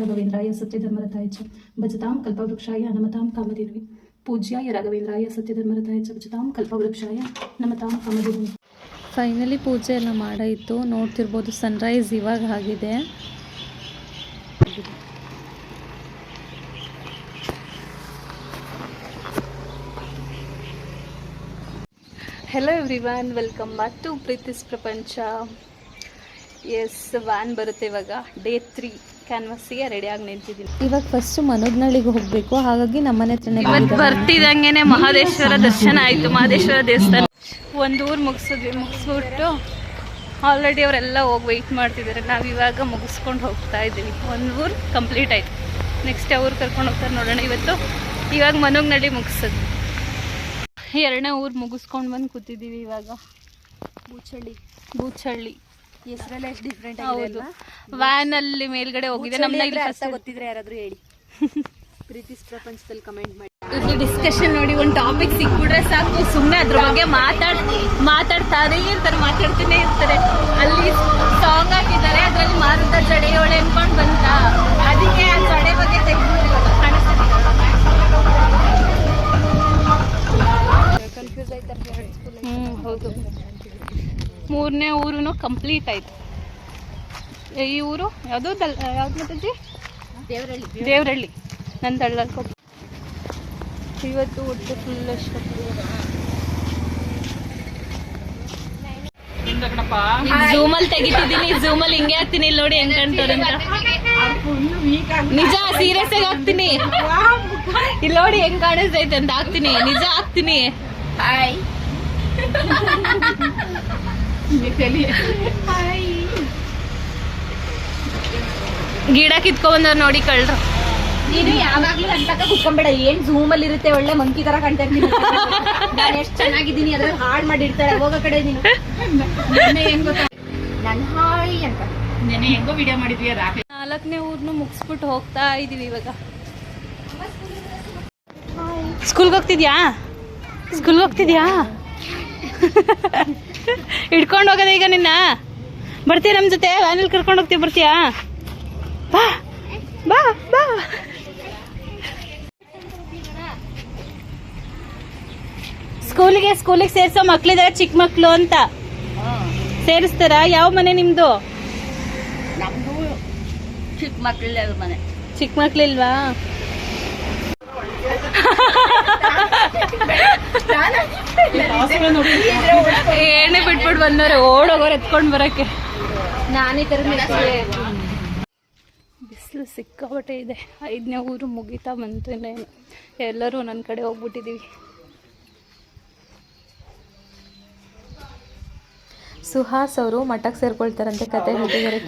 ರಾಘವೇಂದ್ರಾಯ ಸತ್ಯಧರ್ಮರತಾಯ ಚ ಭಜತಾಂ ಕಲ್ಪವೃಕ್ಷಾಯ ನಮತಾಂ ಕಾಮಧೇನುವೆ. ಪೂಜ್ಯಾಯ ರಾಘವೇಂದ್ರಾಯ ಸತ್ಯಧರ್ಮರತಾಯ ಚ ಭಜತಾಂ ಕಲ್ಪವೃಕ್ಷಾಯ ನಮತಾಂ ಕಾಮಧೇನುವೆ. ಫೈನಲಿ ಪೂಜೆ ಎಲ್ಲ ಮಾಡಾಯಿತು. ನೋಡ್ತಿರ್ಬೋದು ಸನ್ರೈಸ್ ಇವಾಗ ಆಗಿದೆ. Hello everyone welcome back to Preethi's Prapancha S van ಬರುತ್ತೆ ಇವಾಗ. ಡೇ ತ್ರೀ ಕ್ಯಾನ್ವಾಸಿಗೆ ರೆಡಿಯಾಗಿ ನಿಂತಿದ್ದೀನಿ. ಇವಾಗ ಫಸ್ಟ್ ಮನೋಜ್ನಳ್ಳಿಗೆ ಹೋಗಬೇಕು ಹಾಗಾಗಿ ನಮ್ಮನೆ ಹತ್ರನೇ ಇವತ್ತು ಬರ್ತಿದಂಗೆನೆ ಮಹದೇಶ್ವರ ದರ್ಶನ ಆಯಿತು ಮಹದೇಶ್ವರ ದೇವಸ್ಥಾನ. ಒಂದು ಊರು ಮುಗಿಸಿದ್ವಿ ಮುಗಿಸ್ಬಿಟ್ಟು ಆಲ್ರೆಡಿ ಅವರೆಲ್ಲ ಹೋಗಿ ವೆಯ್ಟ್ ಮಾಡ್ತಿದ್ದಾರೆ ನಾವು ಇವಾಗ ಮುಗಿಸ್ಕೊಂಡು ಹೋಗ್ತಾ ಇದ್ದೀವಿ. ಒಂದು ಊರು ಕಂಪ್ಲೀಟ್ ಆಯ್ತು. ನೆಕ್ಸ್ಟ್ ಅವ್ರು ಕರ್ಕೊಂಡು ಹೋಗ್ತಾರೆ ನೋಡೋಣ ಇವತ್ತು. ಇವಾಗ ಮನೋಜ್ನಳ್ಳಿ ಮುಗಿಸೋದು. ಎರಡನೇ ಊರು ಮುಗಿಸ್ಕೊಂಡು ಬಂದು ಕೂತಿದ್ದೀವಿ ಇವಾಗ. ಬೂಚಳ್ಳಿ. ಬೂಚಳ್ಳಿ. ಹೆಸರೆಲ್ಲ ಎಷ್ಟು ಡಿಫ್ರೆಂಟ್ ಹೌದು. ವ್ಯಾನಲ್ಲಿ ಮೇಲ್ಗಡೆ ಹೋಗಿದೆ. ಇಲ್ಲಿ ಅರ್ಥ ಗೊತ್ತಿದ್ರೆ ಯಾರಾದ್ರೂ ಹೇಳಿ. ಪ್ರೀತಿಸ್ ಪ್ರಪಂಚದಲ್ಲಿ ಕಮೆಂಟ್ ಮಾಡಿ. ಇದು ಡಿಸ್ಕಷನ್ ನೋಡಿ ಒಂದು ಟಾಪಿಕ್ ಸಿಕ್ಬಿಟ್ರೆ ಸಾಕು. ಸುಮ್ಮನೆ ಅದ್ರ ಬಗ್ಗೆ ಮಾತಾಡ್ ಮಾತಾಡ್ತಾರೆ ಇರ್ತಾರೆ ಮಾತಾಡ್ತಾನೆ ಇರ್ತಾರೆ. ಅಲ್ಲಿ ಸಾಂಗ್ ಹಾಕಿದ್ದಾರೆ ಅದರಲ್ಲಿ ಮಾರುತ ಜಡೆಯೋಳೆ ಅನ್ಕೊಂಡು ಬಂತ. ಅದಕ್ಕೆ ಆ ಜಡೆ ಬಗ್ಗೆ ತೆಗೆದು ಹ್ಞೂ ಹೌದು. ಮೂರನೇ ಊರು ಕಂಪ್ಲೀಟ್ ಆಯ್ತು. ಈ ಊರು ಯಾವುದು ದಲ್ ಯಾವ್ದು ಮಾತಾಜಿ ದೇವರಳ್ಳಿ ದೇವರಳ್ಳಿ ನನ್ನ ಫುಲ್ ಕೊಟ್ಟು ಇವತ್ತು ಒಟ್ಟು ಫುಲ್ ಝೂಮಲ್ಲಿ ತೆಗಿತಿದ್ದೀನಿ. ಝೂಮಲ್ಲಿ ಹಿಂಗೆ ಹಾಕ್ತೀನಿ. ಇಲ್ಲಿ ನೋಡಿ ಹೆಂಗ್ ಕಾಣ್ತಾರೆ ಅಂತ. ನಿಜ ಸೀರಿಯಸ್ ಆಗಿ ಹಾಕ್ತೀನಿ. ಇಲ್ಲಿ ನೋಡಿ ಹೆಂಗ್ ಕಾಣಿಸ್ತೈತೆ ಅಂತ ಹಾಕ್ತೀನಿ. ನಿಜ ಹಾಕ್ತೀನಿ. ಹಾಯ್ ಗಿಡ ಕಿತ್ಕೊಂಡ್ಬಂದವ್ರು ನೋಡಿ ಕಳ್ರು. ನೀನು ಯಾವಾಗ್ಲೂ ನನ್ ತಕ್ಕ ಕುತ್ಕೊಂಬೇಡ. ಏನ್ ಝೂಮ್ ಅಲ್ಲಿ ಇರುತ್ತೆ ಒಳ್ಳೆ ಮಂಕಿ ತರ ಕಾಣ್ತಾ ಇರ್ತೀನಿ. ನಾನು ಎಷ್ಟು ಚೆನ್ನಾಗಿದ್ದೀನಿ ಅದ್ರಲ್ಲಿ ಹಾಡ್ ಮಾಡಿರ್ತಾರೆ. ಹೋಗೋ ಕಡೆ ನೀನು. ನನ್ ಹಾಯ್ ಅಂತ. ನಾಲ್ಕನೇ ಊರ್ನು ಮುಗಿಸ್ಬಿಟ್ಟು ಹೋಗ್ತಾ ಇದೀವಿ ಇವಾಗ. ಸ್ಕೂಲ್ಗೆ ಹೋಗ್ತಿದ್ಯಾ? ಸ್ಕೂಲ್ಗೆ ಹೋಗ್ತಿದ್ಯಾ? ಹಿಡ್ಕೊಂಡು ಹೋಗದ ಈಗ ನಿನ್ನ? ಬರ್ತೀಯ ನಮ್ಮ ಜೊತೆ? ವ್ಯಾನಲ್ಲಿ ಕರ್ಕೊಂಡು ಹೋಗ್ತೀವಿ ಬರ್ತೀಯಾ? ಬಾ ಬಾ ಬಾ. ಸ್ಕೂಲಿಗೆ ಸ್ಕೂಲಿಗೆ ಸೇರ್ಸೋ ಮಕ್ಳಿದಾರೆ ಚಿಕ್ಕ ಮಕ್ಳು ಅಂತ. ಸೇರಿಸ್ತಾರ? ಯಾವ ಮನೆ ನಿಮ್ದು? ಮಕ್ಕಳ ಚಿಕ್ಕ ಮಕ್ಳಿಲ್ವಾ? ಏನೇ ಬಿಟ್ಬಿಟ್ಟು ಬಂದವ್ರೆ ಓಡೋಗೋರು ಎತ್ಕೊಂಡು ಬರಕ್ಕೆ. ನಾನೇ ತರ ಬಿಸಿಲು ಸಿಕ್ಕಾಬಟ್ಟೆ ಇದೆ. ಐದನೇ ಊರು ಮುಗಿತಾ ಬಂತು ಇನ್ನೇನು. ಎಲ್ಲರೂ ನನ್ನ ಕಡೆ ಹೋಗ್ಬಿಟ್ಟಿದ್ದೀವಿ ಸುಹಾಸ್ ಅವರು ಮಠಕ್ಕೆ ಸೇರ್ಕೊಳ್ತಾರಂತೆ ಕತೆ ಹುಟ್ಟಿದರೆ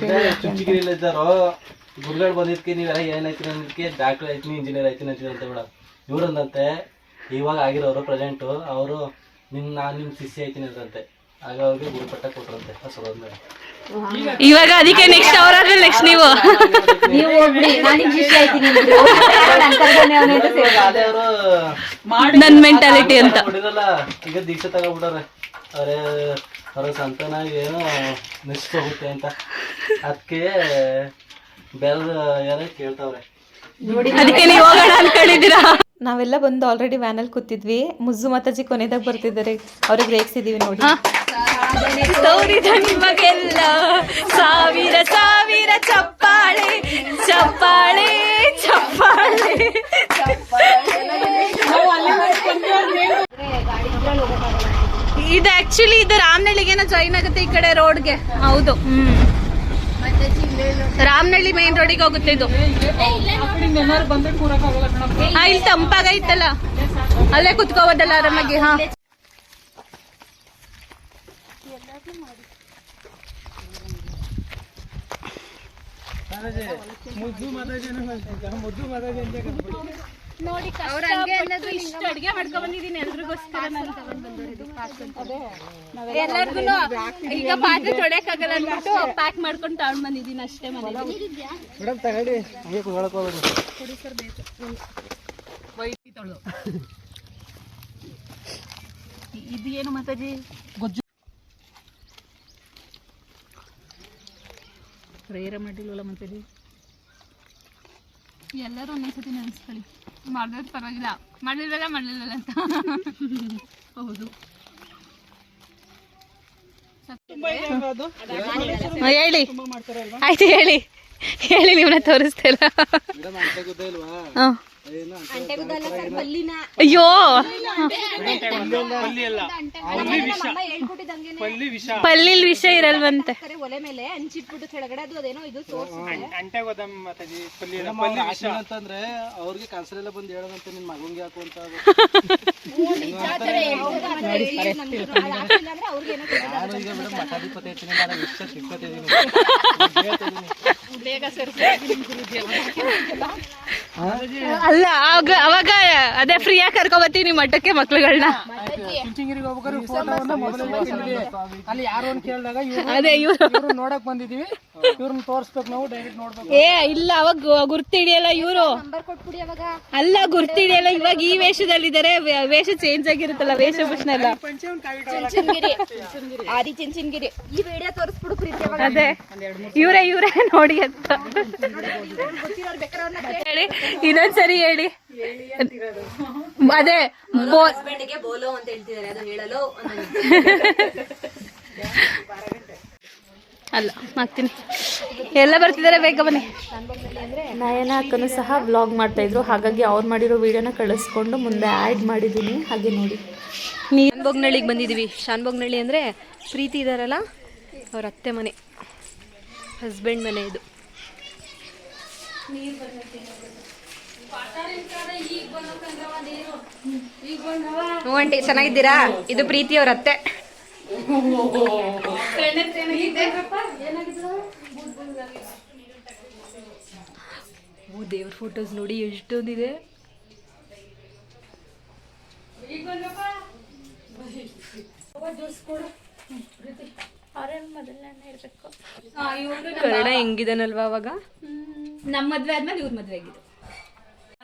ಗುರುಗಳು ಬಂದಿದ್ದಕ್ಕೆ ನೀವೆಲ್ಲ ಏನಾಯ್ತೀನಿ ಅನ್ನೋದಕ್ಕೆ ಡಾಕ್ಟರ್ ಆಯ್ತೀನಿ ಇಂಜಿನಿಯರ್ ಆಯ್ತೀನಿ ಅಂತ ಮೇಡಮ್ ಇವ್ರಂದಂತೆ ಇವಾಗ ಆಗಿರೋರು ಪ್ರೆಸೆಂಟು ಅವರು ನಿಮ್ ನಾನು ನಿಮ್ ಶಿಷ್ಯ ಐತಿನ ಅಂತೆ ಆಗ ಅವ್ರಿಗೆ ಗುರುಪಟ್ಟ ಕೊಟ್ರಂತೆ ಮೇಲೆ ಇವಾಗ ಅದಕ್ಕೆ ನೆಕ್ಸ್ಟ್ ಅವರಾದ್ರೆ ನೆಕ್ಸ್ಟ್ ನೀವು. ನೀವು ಹೋಗ್ಬಿಡಿ ಆಯ್ತೀನಿ ಅಂದ್ರು. ನನ್ ಕರ್ಕೊಂಡೆ ಅವ್ನೆ. ಅದೇ ಅವರು ನನ್ನ ಮೆಂಟಾಲಿಟಿ ಅಂತ. ಈಗ ದೀಕ್ಷೆ ತಗೊಬಿಟ್ಟಾರೆ ಅವರೇ ಅವ್ರ ಸಂತನ ಏನೋ ನೆಕ್ಸ್ಟ್ ಹೋಗುತ್ತೆ ಅಂತ. ಅದಕ್ಕೆ ಬೆಲ್ ಯಾರ ಕೇಳ್ತಾವ್ರೆ. ಅದಕ್ಕೆ ನೀವು ಹೋಗೋಣ ಅನ್ಕೊಂಡಿದ್ದೀರಾ? ನಾವೆಲ್ಲ ಬಂದು ಆಲ್ರೆಡಿ ವ್ಯಾನಲ್ಲಿ ಕೂತಿದ್ವಿ. ಮುಜ್ಜು ಮಾತಾಜಿ ಕೊನೆದಾಗ ಬರ್ತಿದ್ದಾರೆ. ಅವ್ರಿಗೆ ರೇಗ್ಸಿದೀವಿ ನೋಡಿ. ತೋರಿದ ನಿಮಗೆಲ್ಲ. ಸಾವಿರ ಸಾವಿರ ಚಪ್ಪಾಳೆ ಚಪ್ಪಾಳೆ ಚಪ್ಪಾಳೆ. ಇದು ಆಕ್ಚುಲಿ ಇದು ರಾಮನಳ್ಳಿಗೇನೋ ಜಾಯ್ನ್ ಆಗುತ್ತೆ ಈ ಕಡೆ ರೋಡ್ಗೆ ಹೌದು. ಹ್ಮ್. ರಾಮನಳ್ಳಿ ಮೇನ್ ರೋಡಿಗೆ ಹೋಗುತ್ತೆ ಇದು. ಆ, ಇಲ್ಲಿ ತಂಪಾಗೈತಲ್ಲ ಅಲ್ಲೇ ಕುತ್ಕೋಬೋದಲ್ಲ ಆರಾಮಾಗಿ ಹಾ. ನೋಡಿ ಇಷ್ಟು ಅಡ್ಗೆ ಮಾಡ್ಕೊ ಬಂದಿದ್ದೀನಿ ಎಲ್ರಿಗೋಸ್ಕರ ನಾನು ಎಲ್ಲರಿಗೂ ಈಗ ಪಾತ್ರೆ ತೊಳೆಯಕ್ಕಾಗಲ್ಲ ಅಂದ್ಬಿಟ್ಟು ಪ್ಯಾಕ್ ಮಾಡ್ಕೊಂಡು ತಗೊಂಡ್ ಬಂದಿದ್ದೀನಿ ಅಷ್ಟೇ ಮನೆಗೆ ಮೇಡಮ್ ತಗೊಳ್ಳಿ. ಹಂಗೆ ಕುತ್ಕೊಳಕ್ ಹೋಗ್ಬೇಡಿ. ಇದು ಏನು ಮಾತಾಜಿ ಗೊಜ್ಜು. ಪ್ರೇರ ಮಾಡಿಲ್ವಲ್ಲ ಮಾತಾಜಿ ಎಲ್ಲರೂ ಒಂದೊಂದ್ಸತಿ ನೆನೆಸ್ಕೊಳ್ಳಿ. ಮಾಡಿದ್ರೆ ಪರವಾಗಿಲ್ಲ. ಮಾಡಲಿಲ್ವಲ್ಲ ಮಾಡಲಿಲ್ಲಲ್ಲ ಅಂತ. ಹೌದು. ಹೇಳಿ. ಆಯ್ತು ಹೇಳಿ. ಹೇಳಿ ನಿಮ್ಮನ್ನ ತೋರಿಸ್ತೀರ ಹಾಂ. ಅಯ್ಯೋ! ಪಲ್ಲಿಲ್ ವಿಷ ಇರಲ್ವಂತೆ. ಒಲೆ ಮೇಲೆ ಹಂಚಿಟ್ಬಿಟ್ಟು ಕೆಳಗಡೆ ಅದು ಅದೇನೋ ಇದು ಅಂತಂದ್ರೆ ಅವ್ರಿಗೆ ಕ್ಯಾನ್ಸರ್ ಎಲ್ಲ ಬಂದು ಹೇಳದಂತೆ ನಿನ್ ಮಗಂಗೆ ಯಾಕು ಅಂತ ಮಠಾಧಿಪತಿ ಸರ್ ಅಲ್ಲ ಅವಾಗ ಅವಾಗ ಅದೇ ಫ್ರೀಯಾಗಿ ಕರ್ಕೊಬತ್ತೀನಿ ಮಠಕ್ಕೆ ಮಕ್ಳುಗಳನ್ನ ಅಲ್ಲಿ ಯಾರು ಅಂತ ಕೇಳಿದಾಗ ಅದೇ ಇವ್ರು. ನೋಡಕ್ ಬಂದಿದೀವಿ ಇವ್ರನ್ನ ತೋರ್ಸ್ಬೇಕು ನಾವು ಡೈರೆಕ್ಟ್ ನೋಡ್ಬೇಕು. ಏ ಇಲ್ಲ ಅವಾಗ ಗುರ್ತಿಡಿಯಲ್ಲ ಇವರು. ಅಲ್ಲ ಗುರ್ತಿಡಿಯಲ್ಲ ಇವಾಗ ಈ ವೇಷದಲ್ಲಿದ್ದಾರೆ. ವೇಷ ಚೇಂಜ್ ಆಗಿರುತ್ತಲ್ಲ ವೇಷಭೂಷಣ ಎಲ್ಲ ಚುಂಚನಗಿರಿ ಆದಿ ಚುಂಚನಗಿರಿ ಈ ವಿಡಿಯೋ ತೋರಿಸ್ಬಿಡು ಪ್ರೀತಿ ಅವಾಗ. ಅದೇ. ಇವರೇ ಇವರೇ ನೋಡಿ ಅಂತ. ಹೇಳಿ. ಇನ್ನೊಂದ್ಸರಿ ಹೇಳಿ. ಅದೇ ಬೋ- ಬೋಲೋ ಅಂತ ಹೇಳ್ತಿದ್ದಾರೆ ಅದು ಹೇಳಲು ಅಲ್ಲ ಹಾಕ್ತೀನಿ. ಎಲ್ಲ ಬರ್ತಿದ್ದಾರೆ ಬೇಗ ಬನ್ನಿ. ನಯನ ಅಕ್ಕನೂ ಸಹ ವ್ಲಾಗ್ ಮಾಡ್ತಾಯಿದ್ರು ಹಾಗಾಗಿ ಅವ್ರು ಮಾಡಿರೋ ವಿಡಿಯೋನ ಕಳಿಸ್ಕೊಂಡು ಮುಂದೆ ಆ್ಯಡ್ ಮಾಡಿದ್ದೀನಿ ಹಾಗೆ ನೋಡಿ. ಶಾನ್ಭೋಗ್ನಳ್ಳಿಗೆ ಬಂದಿದ್ದೀವಿ ಶಾನ್ಭೋಗ್ನಳ್ಳಿ ಅಂದರೆ ಪ್ರೀತಿ ಇದ್ದಾರಲ್ಲ ಅವ್ರ ಅತ್ತೆ ಮನೆ. ಹಸ್ಬೆಂಡ್ ಮನೆ ಇದು. ಹ್ಞೂ ಚೆನ್ನಾಗಿದ್ದೀರಾ? ಇದು ಪ್ರೀತಿ ಅವರ ಅತ್ತೆ ಓ, ದೇವ್ರ ಫೋಟೋಸ್ ನೋಡಿ ಎಷ್ಟೊಂದಿದೆ. ಕನ್ನಡ ಹೆಂಗಿದಾನಲ್ವಾ ಅವಾಗ? ನಮ್ಮ ಮದ್ವೆ ಆದ್ಮೇಲೆ ಇವ್ರ ಮದ್ವೆ ಆಗಿದೆ.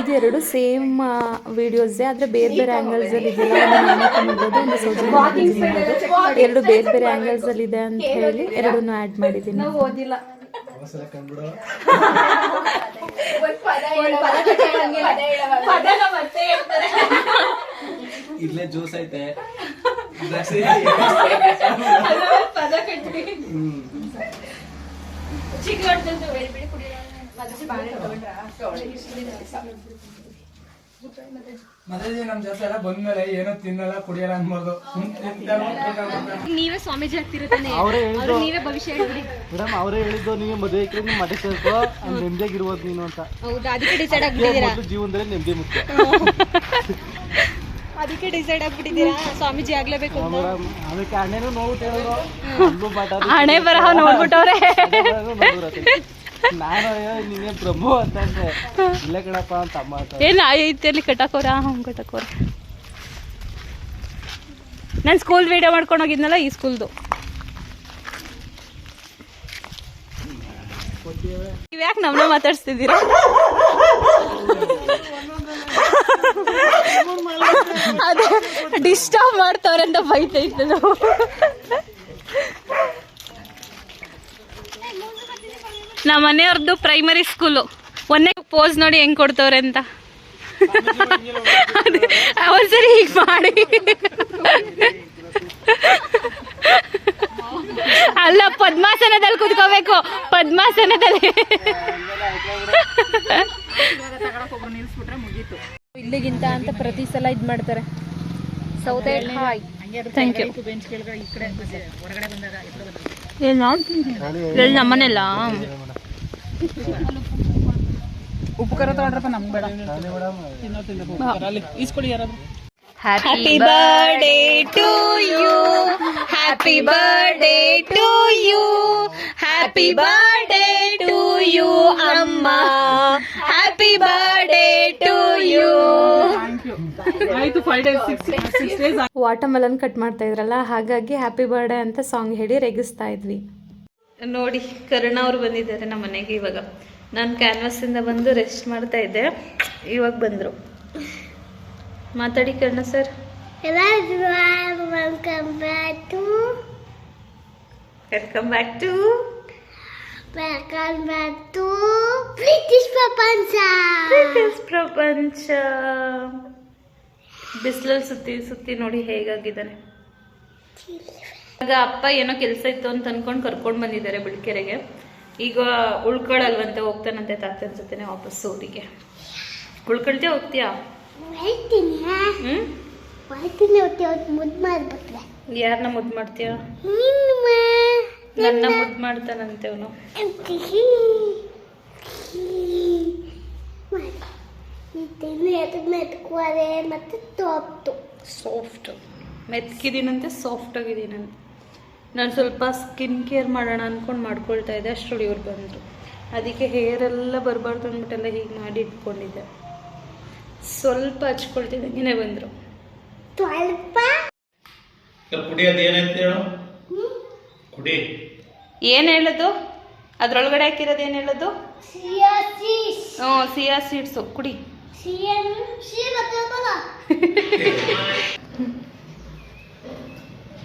ಇದೆರಡು ಸೇಮ್ ವಿಡಿಯೋಸೇ ಆದ್ರೆ ಬೇರೆ ಬೇರೆ ಆಂಗಲ್ಸ್ ಅಲ್ಲಿ ಒಂದು ಒಂದು ಎರಡು ಬೇರೆ ಬೇರೆ ಆ್ಯಂಗಲ್ಸಲ್ಲಿ ಇದೆ ಅಂತ ಹೇಳಿ ಎರಡನ್ನೂ ಆ್ಯಡ್ ಮಾಡಿದ್ದೀನಿ. ಇಲ್ಲೇ ಜ್ಯೂಸ್ ಐತೆ. ಮದುವೆ ನಮ್ ಜೊತೆ ಎಲ್ಲ ಬಂದ್ಮೇಲೆ ಏನೋ ತಿನ್ನಲ್ಲ ಕುಡಿಯಲ್ಲ ಅನ್ಬಾರ್ದು. ನೀವೇ ಸ್ವಾಮೀಜಿ ಆಗ್ತಿರುತ್ತಾನೆ ಅವರೇ ಹೇಳಿದ್ದು ನೀವೇ ಭವಿಷ್ಯ ಹೇಳ್ಬಿಡಿ. ಮೇಡಮ್ ಅವರೇ ಹೇಳಿದ್ದು ನೀವು ಮದುವೆ ಇಕ್ಕಿ ನೀವು ಮಠ ಸೇರ್ಕೋ ನೆಮ್ಮದಿಯಾಗಿರ್ಬೋದು ನೀನು ಅಂತ. ಹೌದಾ? ಅದಕ್ಕೆ ಡಿಸೈಡ್ ಆಗ್ಬಿಟ್ಟಿದ್ದೀರಾ? ಜೀವನದಲ್ಲಿ ನೆಮ್ಮದಿ ಮುಖ್ಯ. ಅದಕ್ಕೆ ಡಿಸೈಡ್ ಆಗ್ಬಿಟ್ಟಿದ್ದೀರಾ? ಸ್ವಾಮೀಜಿ ಆಗ್ಲೇಬೇಕು ಅದಕ್ಕೆ ಅಲ್ಲೂ ಹಣೆ ಬರಹ ನೋಡ್ಬಿಟ್ಟವ್ರೆ. ನಾನು ನೀನೇ ಬ್ರಹ್ಮ ಅಂತಂದ್ರೆ ಇಲ್ಲ ಕಣಪ್ಪ ಅಂತ ಅಮ್ಮ ಅಂತ ಏನ್ ಐತಿ, ಅಲ್ಲಿ ಕಟ್ಟಕೋರ? ಹ್ಞೂ ಕಟ್ಟಕೋರ. ನಾನು ಸ್ಕೂಲ್ ವೀಡಿಯೋ ಮಾಡ್ಕೊಂಡು ಹೋಗಿದ್ನಲ್ಲ, ಈ ಸ್ಕೂಲ್ದು ಯಾಕೆ ನಮ್ಮನ್ನ ಮಾತಾಡ್ಸ್ತಿದ್ದೀರಾ? ಅದೇ ಡಿಸ್ಟರ್ಬ್ ಮಾಡ್ತಾವ್ರೆ ಅಂತ ಬೈತೈತೆ ನಾವು ನಮ್ಮ ಮನೆಯವ್ರದ್ದು ಪ್ರೈಮರಿ ಸ್ಕೂಲು ಒಂದೇ ಪೋಸ್ ನೋಡಿ ಹೆಂಗ್ ಕೊಡ್ತವ್ರೆ ಅಂತ. ಒಂದ್ಸರಿ ಹೀಗ್ ಮಾಡಿ. ಅಲ್ಲ ಪದ್ಮಾಸನದಲ್ಲಿ ಕುತ್ಕೋಬೇಕು. ಪದ್ಮಾಸನದಲ್ಲಿ. ಇಲ್ಲಿಗಿಂತ ಅಂತ ಪ್ರತಿ ಸಲ ಇದ್ ಮಾಡ್ತಾರೆ. ಸೌತೆಕಾಯಿ. ಥ್ಯಾಂಕ್ ಯು ಎಲ್ಲಿ ನಮ್ಮನೆಲ್ಲ? ಉಪ್ಪು ಖಾರ ತಗೊಂಡ್ರಪ್ಪ ನಮ್ಗೆ ಬೇಡ. ಯಾರಾದ್ರು. Happy birthday to you happy birthday to you happy birthday to you ಅಮ್ಮ ಹ್ಯಾಪಿ ಬರ್ಡೇ ಟು ಯು ಆಯ್ತು ಮೆಲನ್ ಕಟ್ ಮಾಡ್ತಾ ಇದ್ರಲ್ಲ ಹಾಗಾಗಿ ಹ್ಯಾಪಿ ಬರ್ಡೇ ಅಂತ ಸಾಂಗ್ ಹೇಳಿ ರೇಗಿಸ್ತಾ ಇದ್ವಿ. ನೋಡಿ ಕರುಣ ಅವ್ರು ಬಂದಿದ್ದಾರೆ ನಮ್ಮ ಮನೆಗೆ ಇವಾಗ. ನಾನು ಕ್ಯಾನ್ವಾಸಿಂದ ಬಂದು ರೆಸ್ಟ್ ಮಾಡ್ತಾ ಇದ್ದೆ. ಇವಾಗ ಬಂದ್ರು. ಮಾತಾಡಿ Karna sir Welcome back to welcome back to Welcome back to British Papansa. ಪ್ರಪಂಚ ಬಿಸಿಲಲ್ಲಿ ಸುತ್ತಿ ಸುತ್ತಿ ನೋಡಿ ಹೇಗಾಗಿದ್ದಾನೆ ಆಗ ಅಪ್ಪ ಏನೋ ಕೆಲಸ ಇತ್ತು ಅಂತ ಅನ್ಕೊಂಡು ಕರ್ಕೊಂಡು ಬಂದಿದ್ದಾರೆ ಬಿಳ್ಕೆರೆಗೆ. ಈಗ ಉಳ್ಕೊಳ್ಳಲ್ವಂತೆ ಹೋಗ್ತಾನಂತೆ ತಾತನ ಜೊತೆನೆ ವಾಪಸ್ ಊರಿಗೆ. ಉಳ್ಕೊಳ್ತೀಯ ಹೋಗ್ತೀಯಾ? ಯಾರನ್ನ ಮುದ್ದು ಮಾಡ್ತೀಯ? ನನ್ನ ಮುದ್ದು ಮಾಡ್ತಾನಂತೆ ಅವನು. ಮೆತ್ಕೋರೆ ಮತ್ತೆ ತೋಪ್ತು ಸಾಫ್ಟ್. ಮೆತ್ಕಿದ್ದೀನಂತೆ ಸಾಫ್ಟ್ ಆಗಿದ್ದೀನಂತೆ ನಾನು ಸ್ವಲ್ಪ ಸ್ಕಿನ್ ಕೇರ್ ಮಾಡೋಣ ಅಂದ್ಕೊಂಡು ಮಾಡ್ಕೊಳ್ತಾ ಇದ್ದೆ ಅಷ್ಟರಲ್ಲಿ ಇವ್ರು ಬಂದರು. ಅದಕ್ಕೆ ಹೇರ್ ಎಲ್ಲ ಬರಬಾರ್ದು ಅಂದ್ಬಿಟ್ಟೆಲ್ಲ ಹೀಗೆ ಮಾಡಿ ಇಟ್ಕೊಂಡಿದ್ದೆ. ಸ್ವಲ್ಪ ಹಚ್ಕೊಳ್ತಿದ್ದಂಗೆ ಬಂದರು. ಸ್ವಲ್ಪ. ಕುಡಿಯೋದು ಏನೈತೆ ಹೇಳು? ಕುಡಿ. ಏನು ಹೇಳೋದು? ಅದರೊಳಗಡೆ ಹಾಕಿರೋದು ಏನು ಹೇಳೋದು? Chia seeds. ಕುಡಿ.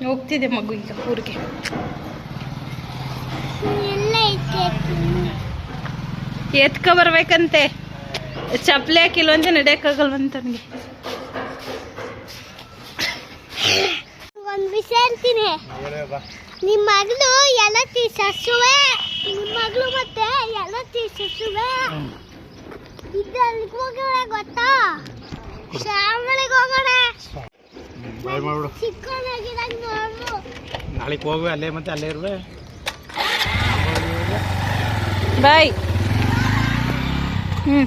ಹೋಗ್ತಿದೆ ಮಗು ಈಗ ಊರಿಗೆ. ಎತ್ಕೊ ಬರ್ಬೇಕಂತೆ. ಚಪ್ಪಲಿ ಹಾಕಿಲ್ವಂತೆ ನಡೆಯೋಕ್ಕಾಗಲ್ವಂತ ನನಗೆ ಒಂದ್ ವಿಷಯ ಹೇಳ್ತೀನಿ ನಿಮ್ ಮಗಳು ಎಲ್ಲ ಸಸುವೆ ನಿಮ್ಮ ಮಗಳು ಮತ್ತೆ ಎಲ್ಲ ಸಸುವೆ ಇದು ಅಲ್ಲಿಗೆ ಹೋಗೋಣ ಗೊತ್ತಾ? ಶ್ಯಾಮಳಿಗೆ ಹೋಗೋಣ ಬಾಯ್ ಮಾಡ್ಬಿಡು ನೋಡು. ನಾಳೆಗೆ ಹೋಗುವೆ ಅಲ್ಲೇ ಮತ್ತೆ ಅಲ್ಲೇ ಇರುವೆ. ಬಾಯ್. ಹ್ಞೂ